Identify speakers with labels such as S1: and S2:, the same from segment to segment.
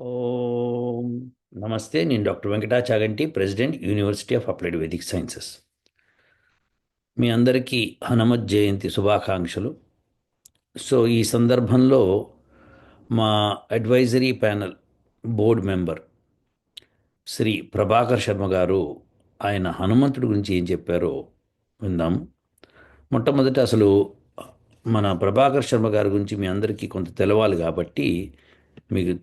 S1: ఓం. నమస్తే నేను doctor Venkatachaganti president university of applied Vedic sciences. మీ అందరికీ హనుమత్ జయంతి శుభాకాంక్షలు. సో ఈ సందర్భంలో మా advisory panel board member Shri Prabhakar Sharma garu ఆయన హనుమంతుడి గురించి ఏం చెప్పారో విందాం. మొట్టమొదట అసలు మన ప్రభాకర్ శర్మ గారి గురించి మీ అందరికీ కొంత తెలవాలి కాబట్టి మీకు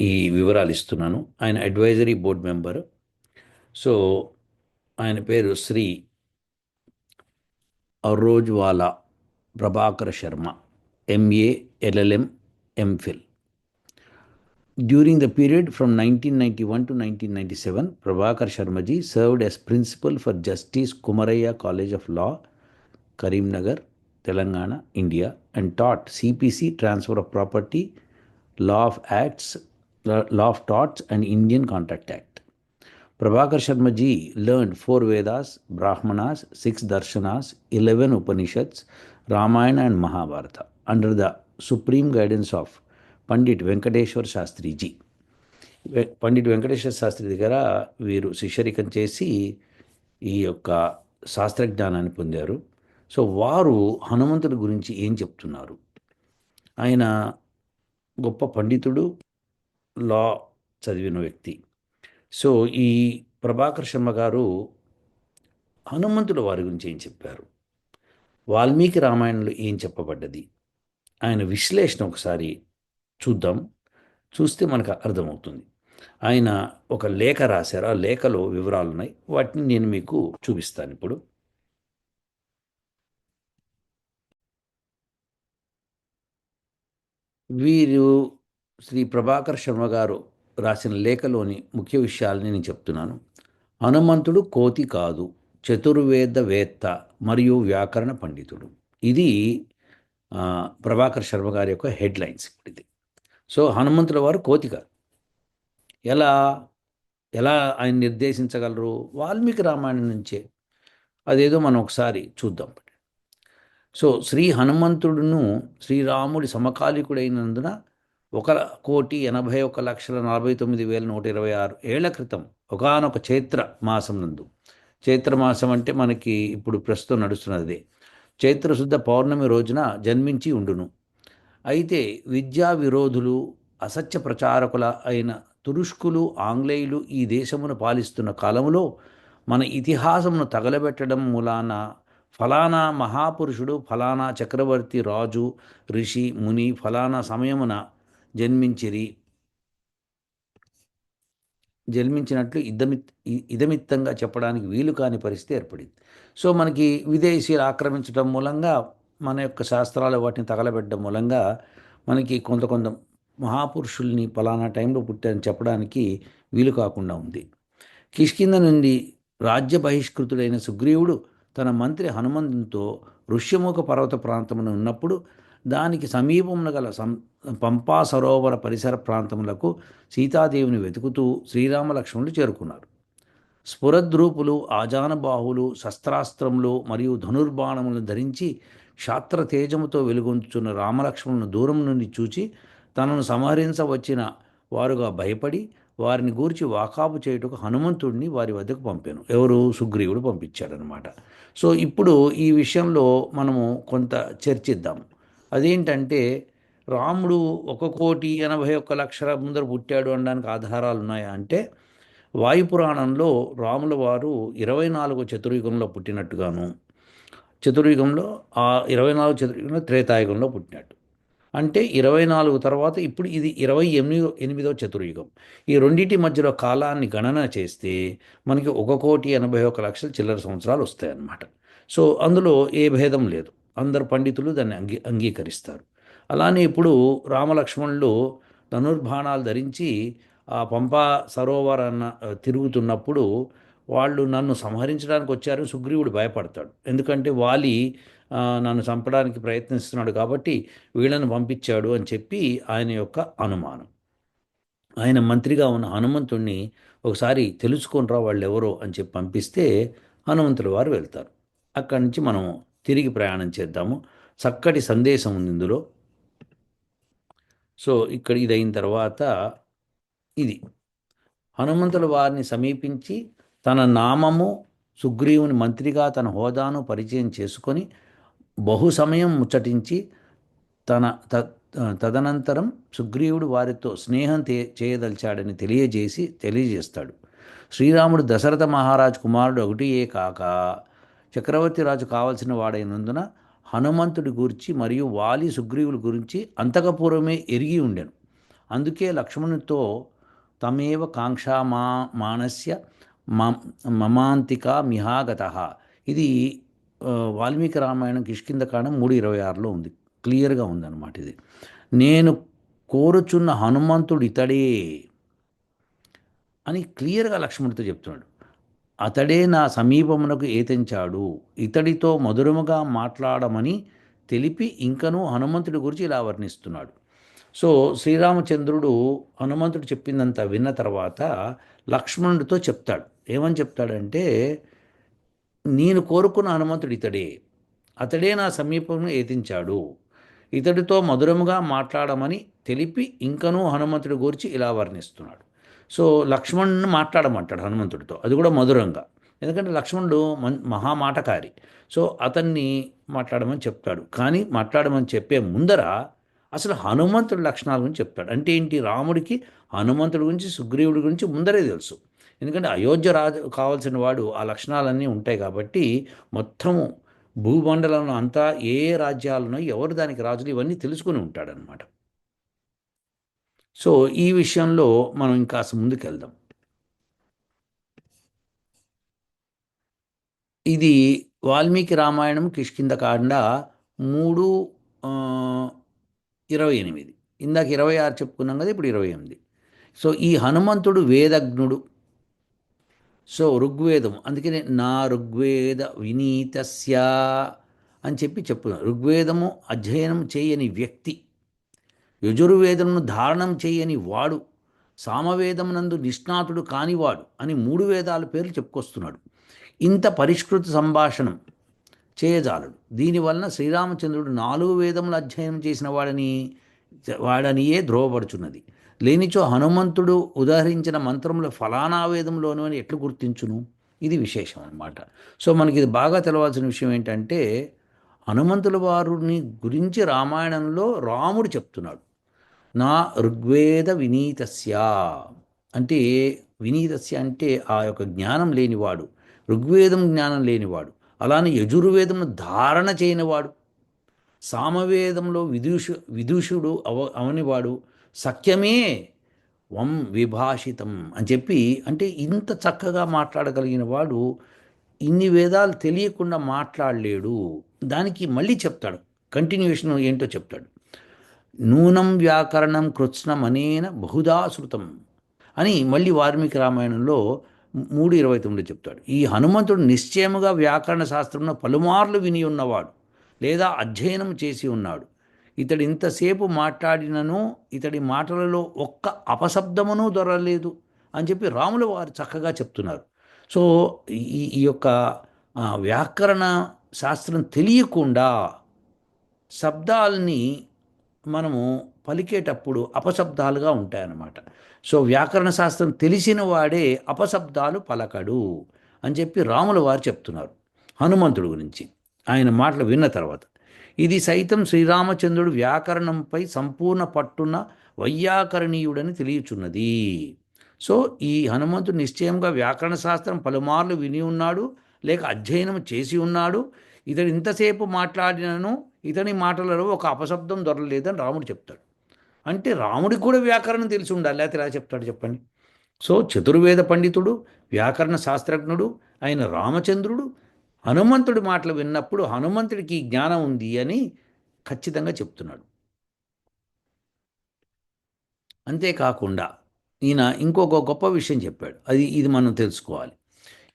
S1: ఈ వివరాలు ఇస్తున్నాను. ఆయన అడ్వైజరీ బోర్డ్ మెంబరు సో ఆయన పేరు Shri Arojwala Prabhakar Sharma MA LLM MPhil during the period from nineteen ninety one to nineteen ninety seven Prabhakar Sharmaji served as principal for justice Kumarayya college of law Karimnagar Telangana India and taught CPC transfer of property law of acts Law of Torts, and Indian Contract Act. Prabhakar Sharmaji learned four Vedas, Brahmanas, six Darshanas, 11 Upanishads, Ramayana, and Mahabharata under the supreme guidance of Pandit Venkateshwara Shastriji వె- పండిట్ వెంకటేశ్వర శాస్త్రి దగ్గర వీరు శిష్యరికం చేసి ఈ యొక్క శాస్త్రజ్ఞానాన్ని పొందారు so వారు హనుమంతుడి గురించి ఏం చెప్తున్నారు ఆయన గొప్ప పండితుడు లా చదివిన వ్యక్తి. సో ఈ ప్రభాకర్ శర్మ గారు హనుమంతుడు వారి గురించి ఏం చెప్పారు? వాల్మీకి రామాయణంలో ఏం చెప్పబడ్డది? ఆయన విశ్లేషణ ఒకసారి చూద్దాం. చూస్తే మనకు అర్థమవుతుంది. ఆయన ఒక లేఖ రాశారు. ఆ లేఖలో వివరాలు ఉన్నాయి. వాటిని నేను మీకు చూపిస్తాను ఇప్పుడు. వీరు శ్రీ ప్రభాకర్ శర్మ గారు రాసిన లేఖలోని ముఖ్య విషయాలని నేను చెప్తున్నాను. హనుమంతుడు కోతి కాదు చతుర్వేద వేత్త మరియు వ్యాకరణ పండితుడు. ఇది ప్రభాకర్ శర్మ గారి యొక్క హెడ్లైన్స్ ఇప్పుడు ఇది సో హనుమంతుల వారు కోతి కాదు. ఎలా ఎలా ఆయన నిర్దేశించగలరు? వాల్మీకి రామాయణం నుంచే. అదేదో మనం ఒకసారి చూద్దాం. సో శ్రీ హనుమంతుడును శ్రీరాముడి సమకాలికుడైనందున ఒక కోటి ఎనభై ఒక లక్షల నలభై తొమ్మిది వేల నూట ఇరవై ఆరు ఏళ్ళ క్రితం ఒకనొక చైత్ర మాసం నందు. చైత్ర మాసం అంటే మనకి ఇప్పుడు ప్రస్తుతం నడుస్తున్నది. చైత్రశుద్ధ పౌర్ణమి రోజున జన్మించి ఉండును. అయితే విద్యా విరోధులు అసత్య ప్రచారకుల అయిన తురుష్కులు ఆంగ్లేయులు ఈ దేశమును పాలిస్తున్న కాలంలో మన ఇతిహాసమును తగలబెట్టడం మూలాన ఫలానా మహాపురుషుడు ఫలానా చక్రవర్తి రాజు ఋషి ముని ఫలానా సమయమున జన్మించిరి. జన్మించినట్లు ఇదమి ఇదమిత్తంగా చెప్పడానికి వీలు కాని పరిస్థితి ఏర్పడింది. సో మనకి విదేశీయులు ఆక్రమించడం మూలంగా మన యొక్క శాస్త్రాలు వాటిని తగలబెట్టడం మూలంగా మనకి కొంత కొంత మహాపురుషుల్ని పలానా టైంలో పుట్టారని చెప్పడానికి వీలు కాకుండా ఉంది. కిష్కింద నుండి రాజ్య బహిష్కృతుడైన సుగ్రీవుడు తన మంత్రి హనుమంతునితో ఋష్యముఖ పర్వత ప్రాంతమున ఉన్నప్పుడు దానికి సమీపమున గల సం పంపా సరోవర పరిసర ప్రాంతములకు సీతాదేవిని వెతుకుతూ శ్రీరామలక్ష్మణులు చేరుకున్నారు. స్ఫురద్రూపులు ఆజానబాహులు శస్త్రాస్త్రములు మరియు ధనుర్బాణములను ధరించి క్షాత్ర తేజముతో వెలుగొంచుచున్న రామలక్ష్మణులను దూరం నుండి చూచి తనను సంహరించవచ్చిన వారుగా భయపడి వారిని గూర్చి వాకాపు చేయుటకు హనుమంతుడిని వారి వద్దకు పంపాను. ఎవరు? సుగ్రీవుడు పంపించాడనమాట సో ఇప్పుడు ఈ విషయంలో మనము కొంత చర్చిద్దాం. అదేంటంటే రాముడు ఒక కోటి ఎనభై ఒక్క లక్షల ముందర పుట్టాడు అనడానికి ఆధారాలు ఉన్నాయా అంటే వాయుపురాణంలో రాముల వారు ఇరవై నాలుగు చతుర్యుగంలో పుట్టినట్టుగాను చతుర్యుగంలో ఆ ఇరవై నాలుగు చతుర్యుగంలో త్రేతాయుగంలో పుట్టినట్టు అంటే ఇరవై నాలుగు తర్వాత ఇప్పుడు ఇది ఇరవై ఎనిమిదో ఎనిమిదో చతుర్యుగం. ఈ రెండింటి మధ్యలో కాలాన్ని గణన చేస్తే మనకి ఒక కోటి ఎనభై ఒక లక్షల చిల్లర సంవత్సరాలు వస్తాయన్నమాట. సో అందులో ఏ భేదం లేదు. అందరు పండితులు దాన్ని అంగీ అంగీకరిస్తారు. అలానే ఇప్పుడు రామలక్ష్మణులు ధనుర్బాణాలు ధరించి ఆ పంపా సరోవరాన్న తిరుగుతున్నప్పుడు వాళ్ళు నన్ను సంహరించడానికి వచ్చారు సుగ్రీవుడు భయపడతాడు. ఎందుకంటే వాలి నన్ను చంపడానికి ప్రయత్నిస్తున్నాడు కాబట్టి వీళ్ళని పంపించాడు అని చెప్పి ఆయన యొక్క అనుమానం. ఆయన మంత్రిగా ఉన్న హనుమంతుణ్ణి ఒకసారి తెలుసుకొనిరా వాళ్ళు ఎవరో అని చెప్పి పంపిస్తే హనుమంతుల వారు వెళ్తారు. అక్కడి నుంచి మనం తిరిగి ప్రయాణం చేద్దాము. చక్కటి సందేశం ఉంది ఇందులో. సో ఇక్కడ ఇది అయిన తర్వాత ఇది. హనుమంతుల వారిని సమీపించి తన నామము సుగ్రీవుని మంత్రిగా తన హోదాను పరిచయం చేసుకొని బహు సమయం ముచ్చటించి తన త తదనంతరం సుగ్రీవుడు వారితో స్నేహం చేయదలిచాడని తెలియజేసి తెలియజేస్తాడు. శ్రీరాముడు దశరథ మహారాజ్ కుమారుడు ఒకటియే కాక చక్రవర్తి రాజు కావలసిన వాడైనందున హనుమంతుడి గురించి మరియు వాలి సుగ్రీవుల గురించి అంతకపూర్వమే ఎరిగి ఉండెను. అందుకే లక్ష్మణునితో తమేవ కాంక్షామా మానస్య మమాంతిక మిహాగత. ఇది వాల్మీకి రామాయణం కిష్కిందకాండం మూడు ఇరవై ఆరులో ఉంది. క్లియర్గా ఉందన్నమాట ఇది. నేను కోరుచున్న హనుమంతుడు ఇతడే అని క్లియర్గా లక్ష్మణుడితో చెప్తున్నాడు. అతడే నా సమీపమునకు ఏతించాడు. ఇతడితో మధురముగా మాట్లాడమని తెలిపి ఇంకనూ హనుమంతుడి గురించి ఇలా వర్ణిస్తున్నాడు. సో శ్రీరామచంద్రుడు హనుమంతుడు చెప్పిందంతా విన్న తర్వాత లక్ష్మణుడితో చెప్తాడు. ఏమని చెప్తాడంటే నేను కోరుకున్న హనుమంతుడు ఇతడే. అతడే నా సమీపంలో ఏతించాడు. ఇతడితో మధురముగా మాట్లాడమని తెలిపి ఇంకనూ హనుమంతుడి గురించి ఇలా వర్ణిస్తున్నాడు. సో లక్ష్మణుని మాట్లాడమంటాడు హనుమంతుడితో. అది కూడా మధురంగా. ఎందుకంటే లక్ష్మణుడు మహామాటకారి సో అతన్ని మాట్లాడమని చెప్తాడు. కానీ మాట్లాడమని చెప్పే ముందర అసలు హనుమంతుడి లక్షణాల గురించి చెప్తాడు. అంటే ఏంటి? రాముడికి హనుమంతుడి గురించి సుగ్రీవుడి గురించి ముందరే తెలుసు. ఎందుకంటే అయోధ్య రాజు కావాల్సిన వాడు ఆ లక్షణాలన్నీ ఉంటాయి కాబట్టి మొత్తము భూమండలంలో అంతా ఏ రాజ్యాలను ఎవరు దానికి రాజులు ఇవన్నీ తెలుసుకుని ఉంటాడనమాట సో ఈ విషయంలో మనం ఇంకా ముందుకెళ్దాం. ఇది వాల్మీకి రామాయణం కిష్కిందకాండ మూడు ఇరవై ఎనిమిది. ఇందాక ఇరవై ఆరు చెప్పుకున్నాం కదా ఇప్పుడు ఇరవై ఎనిమిది. సో ఈ హనుమంతుడు వేదజ్ఞుడు. సో ఋగ్వేదం అందుకనే నా ఋగ్వేద వినీతస్య అని చెప్పి చెప్పు ఋగ్వేదము అధ్యయనం చేయని వ్యక్తి. యజుర్వేదమును ధారణం చేయని వాడు సామవేదమునందు నిష్ణాతుడు కానివాడు అని మూడు వేదాల పేర్లు చెప్పుకొస్తున్నాడు. ఇంత పరిష్కృత సంభాషణం చేయజాలడు. దీనివలన శ్రీరామచంద్రుడు నాలుగు వేదములు అధ్యయనం చేసిన వాడని వాడనియే ధ్రువపడుచున్నది. లేనిచో హనుమంతుడు ఉదహరించిన మంత్రముల ఫలానా వేదంలోను అని ఎట్లు గుర్తించును? ఇది విశేషం అనమాట సో మనకి ఇది బాగా తెలవాల్సిన విషయం ఏంటంటే హనుమంతుల వారిని గురించి రామాయణంలో రాముడు చెప్తున్నాడు. నా ఋగ్వేద వినీతస్య. అంటే వినీతస్య అంటే ఆ యొక్క జ్ఞానం లేనివాడు ఋగ్వేదం జ్ఞానం లేనివాడు అలానే యజుర్వేదమును ధారణ చేయనివాడు సామవేదంలో విదూషు విదూషుడు అవ అవనివాడు సఖ్యమే వం విభాషితం అని చెప్పి అంటే ఇంత చక్కగా మాట్లాడగలిగిన వాడు ఇన్ని వేదాలు తెలియకుండా మాట్లాడలేడు. దానికి మళ్ళీ చెప్తాడు. కంటిన్యూషన్ ఏంటో చెప్తాడు. నూనం వ్యాకరణం కృత్స్నమనేన శృతం అని మళ్ళీ వాల్మీకి రామాయణంలో మూడు ఇరవై తొమ్మిది చెప్తాడు. ఈ హనుమంతుడు నిశ్చయముగా వ్యాకరణ శాస్త్రంలో పలుమార్లు విని ఉన్నవాడు లేదా అధ్యయనం చేసి ఉన్నాడు. ఇతడు ఇంతసేపు మాట్లాడినను ఇతడి మాటలలో ఒక్క అపశబ్దమును దొరలేదు అని చెప్పి రాముల వారు చక్కగా చెప్తున్నారు. సో ఈ ఈ యొక్క వ్యాకరణ శాస్త్రం తెలియకుండా శబ్దాలని మనము పలికేటప్పుడు అపశబ్దాలుగా ఉంటాయన్నమాట. సో వ్యాకరణ శాస్త్రం తెలిసిన వాడే అపశబ్దాలు పలకడు అని చెప్పి రాముల వారు చెప్తున్నారు హనుమంతుడు గురించి. ఆయన మాటలు విన్న తర్వాత ఇది సైతం శ్రీరామచంద్రుడు వ్యాకరణంపై సంపూర్ణ పట్టున్న వైయాకరణీయుడని తెలియచున్నది. సో ఈ హనుమంతుడు నిశ్చయంగా వ్యాకరణ శాస్త్రం పలుమార్లు విని ఉన్నాడు లేక అధ్యయనం చేసి ఉన్నాడు. ఇతడు ఇంతసేపు మాట్లాడినను ఇతని మాటలలో ఒక అపశబ్దం దొరలేదని రాముడు చెప్తాడు. అంటే రాముడికి కూడా వ్యాకరణం తెలిసి ఉండాలి. లేకపోతే ఇలా చెప్తాడు చెప్పండి? సో చతుర్వేద పండితుడు వ్యాకరణ శాస్త్రజ్ఞుడు ఆయన రామచంద్రుడు హనుమంతుడి మాటలు విన్నప్పుడు హనుమంతుడికి జ్ఞానం ఉంది అని ఖచ్చితంగా చెప్తున్నాడు. అంతేకాకుండా ఈయన ఇంకొక గొప్ప విషయం చెప్పాడు. అది ఇది మనం తెలుసుకోవాలి.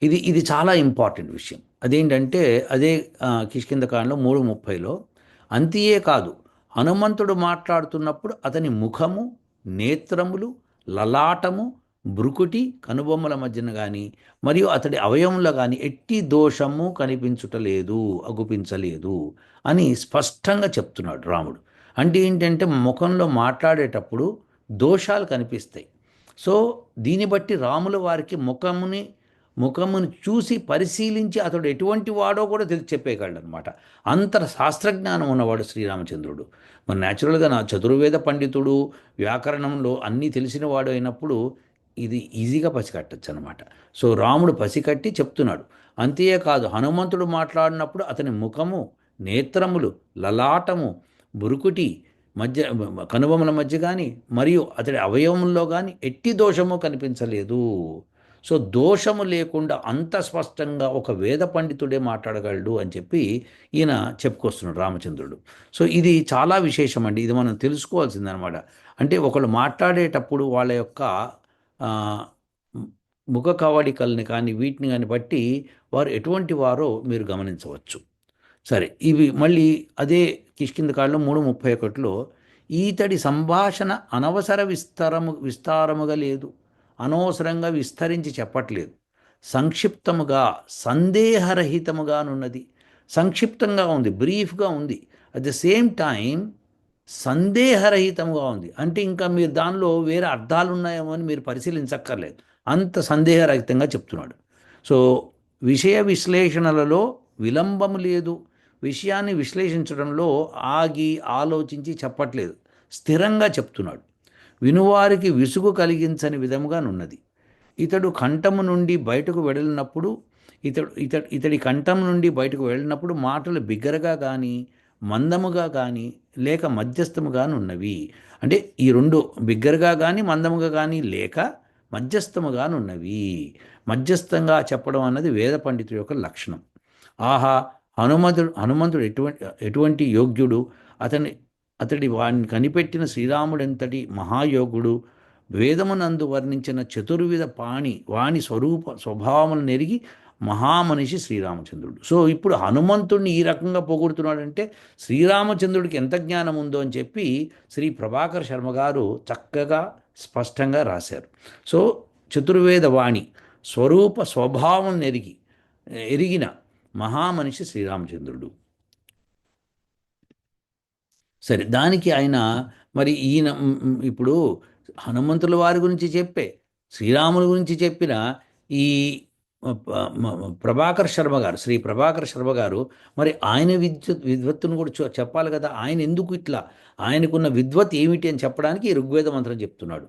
S1: ఇది ఇది చాలా ఇంపార్టెంట్ విషయం. అదేంటంటే అదే కిష్కిందకాండలో మూడు ముప్పైలో అంతియే కాదు. హనుమంతుడు మాట్లాడుతున్నప్పుడు అతని ముఖము నేత్రములు లలాటము బ్రుకుటి కనుబొమ్మల మధ్యన కానీ మరియు అతడి అవయవంలో కానీ ఎట్టి దోషము కనిపించుటలేదు అగుపించలేదు అని స్పష్టంగా చెప్తున్నాడు రాముడు. అంటే ఏంటంటే ముఖంలో మాట్లాడేటప్పుడు దోషాలు కనిపిస్తాయి. సో దీన్ని బట్టి రాముల వారికి ముఖముని ముఖమును చూసి పరిశీలించి అతడు ఎటువంటి వాడో కూడా తెలిసి చెప్పేయగలడు అనమాట అంత శాస్త్రజ్ఞానం ఉన్నవాడు శ్రీరామచంద్రుడు. మరి న్యాచురల్గా నా చతుర్వేద పండితుడు వ్యాకరణంలో అన్నీ తెలిసిన వాడు అయినప్పుడు ఇది ఈజీగా పసికట్టచ్చు అనమాట సో రాముడు పసికట్టి చెప్తున్నాడు. అంతేకాదు హనుమంతుడు మాట్లాడినప్పుడు అతని ముఖము నేత్రములు లలాటము బురుకుటి మధ్య కనుబొమల మధ్య కానీ మరియు అతడి అవయవంలో కానీ ఎట్టి దోషము కనిపించలేదు. సో దోషము లేకుండా అంత స్పష్టంగా ఒక వేద పండితుడే మాట్లాడగలడు అని చెప్పి ఈయన చెప్పుకొస్తున్నాడు రామచంద్రుడు. సో ఇది చాలా విశేషం అండి. ఇది మనం తెలుసుకోవాల్సిందనమాట. అంటే ఒకళ్ళు మాట్లాడేటప్పుడు వాళ్ళ యొక్క ముఖ కవళికల్ని కానీ వీటిని కానీ బట్టి వారు ఎటువంటి వారో మీరు గమనించవచ్చు. సరే ఇవి మళ్ళీ అదే కిష్కింద కాళ్ళలో మూడు ముప్పై ఒకటిలో ఈతడి సంభాషణ అనవసర విస్తారము విస్తారముగా లేదు. అనవసరంగా విస్తరించి చెప్పట్లేదు. సంక్షిప్తముగా సందేహరహితముగానున్నది. సంక్షిప్తంగా ఉంది బ్రీఫ్గా ఉంది. అట్ ద సేమ్ టైం సందేహరహితంగా ఉంది. అంటే ఇంకా మీరు దానిలో వేరే అర్థాలు ఉన్నాయేమో అని మీరు పరిశీలించక్కర్లేదు. అంత సందేహరహితంగా చెప్తున్నాడు. సో విషయ విశ్లేషణలలో విలంబము లేదు. విషయాన్ని విశ్లేషించడంలో ఆగి ఆలోచించి చెప్పట్లేదు. స్థిరంగా చెప్తున్నాడు. వినువారికి విసుగు కలిగించని విధముగానున్నది. ఇతడు కంఠము నుండి బయటకు వెళ్ళినప్పుడు ఇతడు ఇతడు ఇతడి కంఠం నుండి బయటకు వెళ్ళినప్పుడు మాటలు బిగ్గరగా కానీ మందముగా కానీ లేక మధ్యస్థముగానున్నవి. అంటే ఈ రెండు బిగ్గరగా కానీ మందముగా కానీ లేక మధ్యస్థముగానున్నవి. మధ్యస్థంగా చెప్పడం అన్నది వేద పండితుడి యొక్క లక్షణం. ఆహా హనుమంతుడు హనుమంతుడు ఎటువంటి ఎటువంటి యోగ్యుడు అతని అతడి వాడిని కనిపెట్టిన శ్రీరాముడెంతటి మహాయోగుడు వేదమునందు వర్ణించిన చతుర్విధ పాణి వాణి స్వరూప స్వభావములను నెరిగి మహామనిషి శ్రీరామచంద్రుడు. సో ఇప్పుడు హనుమంతుడిని ఈ రకంగా పోగొడుతున్నాడంటే శ్రీరామచంద్రుడికి ఎంత జ్ఞానం ఉందో అని చెప్పి శ్రీ ప్రభాకర్ శర్మ గారు చక్కగా స్పష్టంగా రాశారు. సో చతుర్వేద వాణి స్వరూప స్వభావం ఎరిగి ఎరిగిన మహామనిషి శ్రీరామచంద్రుడు. సరే దానికి ఆయన మరి ఈయన ఇప్పుడు హనుమంతుల వారి గురించి చెప్పే శ్రీరాముల గురించి చెప్పిన ఈ ప్రభాకర్ శర్మ గారు శ్రీ ప్రభాకర్ శర్మ గారు మరి ఆయన విద్యుత్ విద్వత్తును కూడా చెప్పాలి కదా. ఆయన ఎందుకు ఇట్లా? ఆయనకున్న విద్వత్ ఏమిటి అని చెప్పడానికి ఈ ఋగ్వేద మంత్రం చెప్తున్నాడు.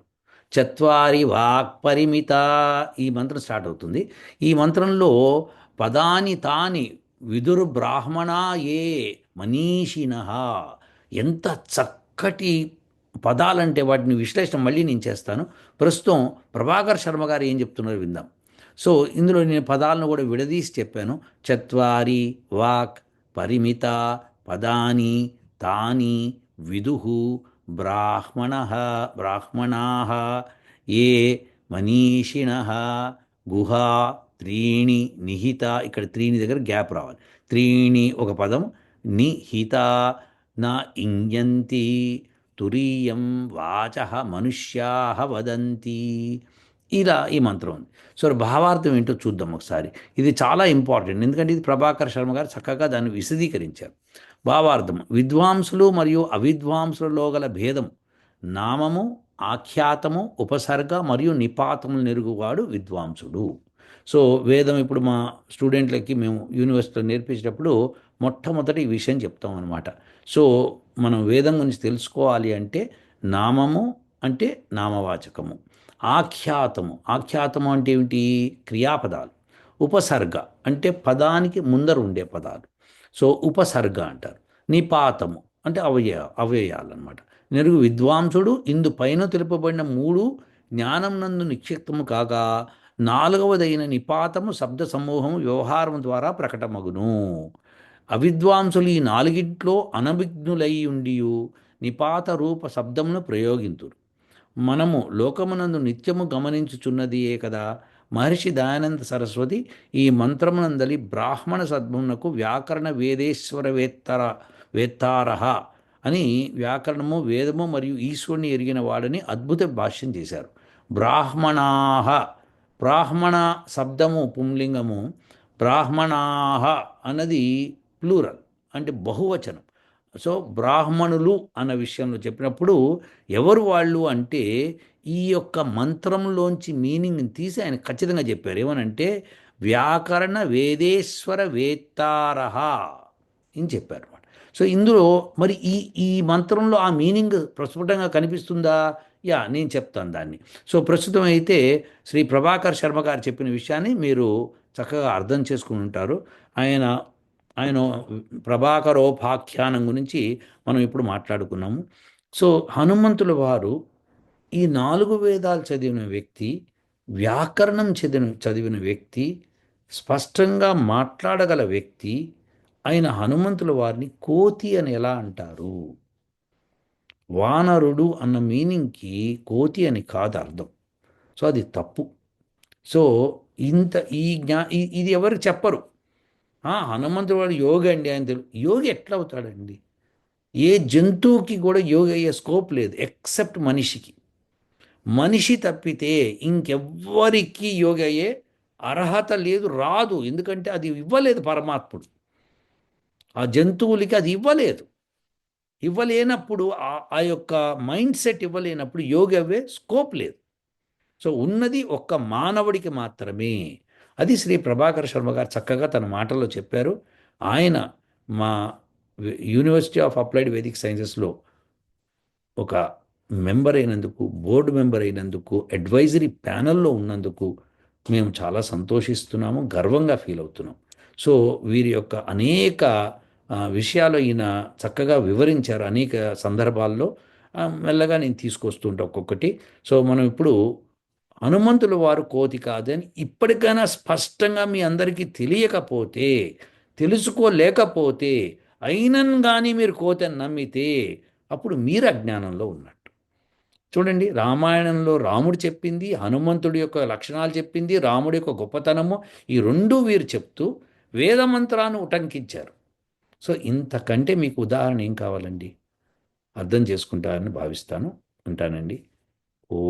S1: చత్వారి వాక్ పరిమిత ఈ మంత్రం స్టార్ట్ అవుతుంది. ఈ మంత్రంలో పదాని తాని విదురు బ్రాహ్మణా ఏ మనీషిణ ఎంత చక్కటి పదాలంటే వాటిని విశ్లేషణ మళ్ళీ నేను చేస్తాను. ప్రస్తుతం ప్రభాకర్ శర్మ గారు ఏం చెప్తున్నారో విందాం. సో ఇందులో నేను పదాలను కూడా విడదీసి చెప్పాను. చత్వారి వాక్ పరిమిత పదాని తాని విదుహు బ్రాహ్మణ బ్రాహ్మణా ఏ మనీషిణ గుహ త్రీణి నిహిత. ఇక్కడ త్రీణి దగ్గర గ్యాప్ రావాలి. త్రీణి ఒక పదం నిహిత నా ఇంజంతి తురీయం వాచ మనుష్యా వదంతి. ఇలా ఈ మంత్రం ఉంది. సో భావార్థం ఏంటో చూద్దాం ఒకసారి. ఇది చాలా ఇంపార్టెంట్. ఎందుకంటే ఇది ప్రభాకర్ శర్మ గారు చక్కగా దాన్ని విశదీకరించారు. భావార్థం విద్వాంసులు మరియు అవిద్వాంసులలో గల భేదం నామము ఆఖ్యాతము ఉపసర్గ మరియు నిపాతములు నెరుగువాడు విద్వాంసుడు. సో వేదం ఇప్పుడు మా స్టూడెంట్లకి మేము యూనివర్సిటీలో నేర్పించేటప్పుడు మొట్టమొదటి ఈ విషయం చెప్తాం అనమాట సో మనం వేదం గురించి తెలుసుకోవాలి అంటే నామము అంటే నామవాచకము. ఆఖ్యాతము. ఆఖ్యాతము అంటే ఏమిటి? క్రియాపదాలు. ఉపసర్గ అంటే పదానికి ముందర ఉండే పదాలు. సో ఉపసర్గ అంటారు. నిపాతము అంటే అవయ అవయయాలు అనమాట నెరుగు విద్వాంసుడు ఇందు పైన తెలుపబడిన మూడు జ్ఞానం నందు నిక్షిప్తము కాగా నాలుగవదైన నిపాతము శబ్ద సమూహము వ్యవహారం ద్వారా ప్రకటమగును. అవిద్వాంసులు ఈ నాలుగింట్లో అనభిజ్ఞులై ఉండియు నిపాత రూప శబ్దమును ప్రయోగింతురు. మనము లోకమునందు నిత్యము గమనించుచున్నదియే కదా? మహర్షి దయానంద సరస్వతి ఈ మంత్రమునందలి బ్రాహ్మణ సద్మునకు వ్యాకరణ వేదేశ్వర వేత్తర వేత్తారహ అని వ్యాకరణము వేదము మరియు ఈశ్వరుని ఎరిగిన వాడని అద్భుత భాష్యం చేశారు. బ్రాహ్మణాహ బ్రాహ్మణ శబ్దము పుంలింగము. బ్రాహ్మణాహ అన్నది ప్లూరల్ అంటే బహువచనం. సో బ్రాహ్మణులు అన్న విషయంలో చెప్పినప్పుడు ఎవరు వాళ్ళు అంటే ఈ యొక్క మంత్రంలోంచి మీనింగ్ని తీసి ఆయన ఖచ్చితంగా చెప్పారు. ఏమనంటే వ్యాకరణ వేదేశ్వర వేత్తారహ అని చెప్పారు అనమాట సో ఇందులో మరి ఈ ఈ మంత్రంలో ఆ మీనింగ్ ప్రస్ఫుటంగా కనిపిస్తుందా? యా నేను చెప్తాను దాన్ని. సో ప్రస్తుతం అయితే శ్రీ ప్రభాకర్ శర్మ గారు చెప్పిన విషయాన్ని మీరు చక్కగా అర్థం చేసుకుని ఉంటారు. ఆయన ఆయన ప్రభాకరోపాఖ్యానం గురించి మనం ఇప్పుడు మాట్లాడుకున్నాము. సో హనుమంతుల వారు ఈ నాలుగు వేదాలు చదివిన వ్యక్తి వ్యాకరణం చదివిన చదివిన వ్యక్తి స్పష్టంగా మాట్లాడగల వ్యక్తి ఆయన హనుమంతుల వారిని కోతి అని ఎలా అంటారు? వానరుడు అన్న మీనింగ్కి కోతి అని కాదు అర్థం. సో అది తప్పు. సో ఇంత ఈ జ్ఞా ఇది ఎవరికి చెప్పరు. హనుమంతుడు వాడు యోగి అండి ఆయన తెలుగు. యోగి ఎట్లా అవుతాడండి? ఏ జంతువుకి కూడా యోగి అయ్యే స్కోప్ లేదు ఎక్సెప్ట్ మనిషికి. మనిషి తప్పితే ఇంకెవ్వరికి యోగి అయ్యే అర్హత లేదు రాదు. ఎందుకంటే అది ఇవ్వలేదు పరమాత్ముడు. ఆ జంతువులకి అది ఇవ్వలేదు. ఇవ్వలేనప్పుడు ఆ- ఆ యొక్క మైండ్ సెట్ ఇవ్వలేనప్పుడు యోగి అవ్వే స్కోప్ లేదు. సో ఉన్నది ఒక్క మానవుడికి మాత్రమే. అది శ్రీ ప్రభాకర్ శర్మ గారు చక్కగా తన మాటల్లో చెప్పారు. ఆయన మా యూనివర్సిటీ ఆఫ్ అప్లైడ్ వేదిక్ సైన్సెస్లో ఒక మెంబర్ అయినందుకు బోర్డు మెంబర్ అయినందుకు అడ్వైజరీ ప్యానల్లో ఉన్నందుకు మేము చాలా సంతోషిస్తున్నాము గర్వంగా ఫీల్ అవుతున్నాం. సో వీరి యొక్క అనేక విషయాలు ఈయన చక్కగా వివరించారు అనేక సందర్భాల్లో. మెల్లగా నేను తీసుకొస్తుంటా ఒక్కొక్కటి. సో మనం ఇప్పుడు హనుమంతుల వారు కోతి కాదని ఇప్పటికైనా స్పష్టంగా మీ అందరికీ తెలియకపోతే తెలుసుకోలేకపోతే అయినన్ కానీ మీరు కోతి అని నమ్మితే అప్పుడు మీరు అజ్ఞానంలో ఉన్నట్టు. చూడండి రామాయణంలో రాముడు చెప్పింది హనుమంతుడి యొక్క లక్షణాలు చెప్పింది రాముడి యొక్క గొప్పతనము ఈ రెండు వీరు చెప్తూ వేదమంత్రాన్ని ఉటంకించారు. సో ఇంతకంటే మీకు ఉదాహరణ ఏం కావాలండి? అర్థం చేసుకుంటారని భావిస్తాను ఉంటానండి. ఓ